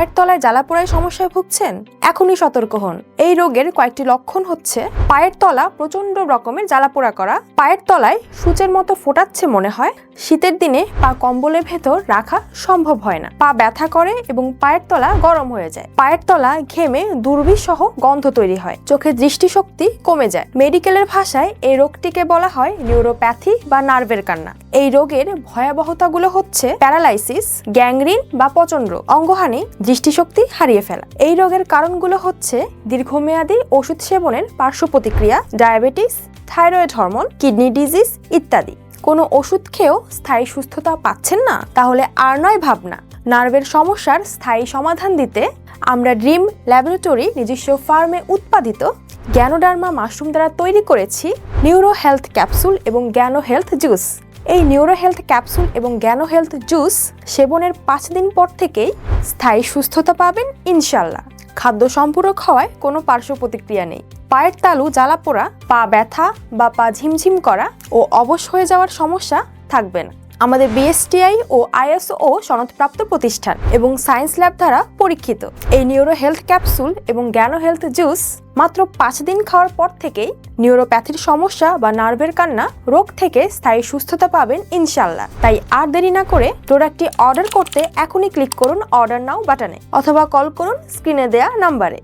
পায়ের তলায় জ্বালাপোড়ায় সমস্যায় ভুগছেন? এখনই সতর্ক হন। এই রোগের কয়েকটি লক্ষণ হচ্ছে, পায়ের তলা প্রচণ্ড রকমের জ্বালাপোড়া করা, পায়ের তলায় সূচের মতো ফোটাচ্ছে মনে হয়, শীতের দিনে পা কম্বলের ভেতর রাখা সম্ভব হয় না। পা ব্যথা করে এবং পায়ের তলা গরম হয়ে যায়। পায়ের তলা ঘেমে দুর্বিসহ গন্ধ তৈরি হয়, চোখের দৃষ্টিশক্তি কমে যায়। মেডিকেলের ভাষায় এই রোগটিকে বলা হয় নিউরোপ্যাথি বা নার্ভের কান্না। এই রোগের ভয়াবহতাগুলো হচ্ছে প্যারালাইসিস, গ্যাংরিন বা পচন্ড অঙ্গহানি দৃষ্টিশক্তি হারিয়ে ফেলা। এই রোগের কারণগুলো হচ্ছে দীর্ঘমেয়াদী ওষুধ সেবনের পার্শ্ব প্রতিক্রিয়া, diabetes, thyroid hormone, kidney disease ইত্যাদি। কোনো ওষুধ খেয়েও স্থায়ী সুস্থতা পাচ্ছেন না, তাহলে আর নয় ভাবনা। নার্ভের সমস্যার স্থায়ী সমাধান দিতে আমরা ড্রিম ল্যাবরেটরি নিজস্ব ফার্মে উৎপাদিত গ্যানোডার্মা মাশরুম দ্বারা তৈরি করেছি নিউরো হেলথ ক্যাপসুল এবং গ্যানো হেলথ জুস। এই নিউরো হেলথ ক্যাপসুল এবং গ্যানো হেলথ জুস সেবনের পাঁচ দিন পর থেকেই স্থায়ী সুস্থতা পাবেন ইনশাল্লাহ খাদ্য সম্পূরক হওয়ায় কোনো পার্শ্ব প্রতিক্রিয়া নেই। পায়ের তালু জ্বালা পোড়া পা ব্যথা বা পা ঝিমঝিম করা ও অবশ হয়ে যাওয়ার সমস্যা থাকবে না। আমাদের বিএসটিআই ও আইএসও সনদপ্রাপ্ত প্রতিষ্ঠান এবং সায়েন্স ল্যাব দ্বারা পরীক্ষিত। এই নিউরো হেলথ ক্যাপসুল এবং জ্ঞানো হেলথ জুস মাত্র পাঁচ দিন খাওয়ার পর থেকেই নিউরোপ্যাথির সমস্যা বা নার্ভের কান্না রোগ থেকে স্থায়ী সুস্থতা পাবেন ইনশাল্লাহ তাই আর দেরি না করে প্রোডাক্টটি অর্ডার করতে এখনই ক্লিক করুন অর্ডার নাও বাটনে অথবা কল করুন স্ক্রিনে দেয়া নাম্বারে।